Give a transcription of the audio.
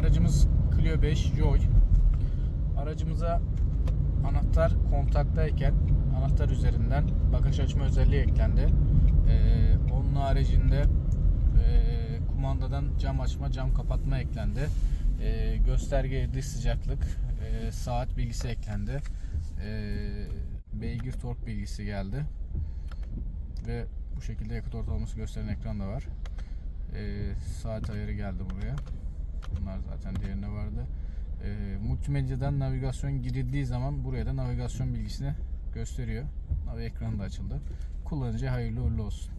Aracımız Clio 5 Joy. Aracımıza anahtar kontaktayken anahtar üzerinden bagaj açma özelliği eklendi. Ee, onun haricinde e, kumandadan cam açma, cam kapatma eklendi. Ee, gösterge dış sıcaklık, e, saat bilgisi eklendi. Ee, beygir tork bilgisi geldi. Ve bu şekilde yakıt ortalaması gösteren ekran da var. Ee, saat ayarı geldi buraya. Zaten diğerinde vardı. Ee, multimedyadan navigasyon girildiği zaman buraya da navigasyon bilgisini gösteriyor. Navi ekranı da açıldı. Kullanıcıya hayırlı uğurlu olsun.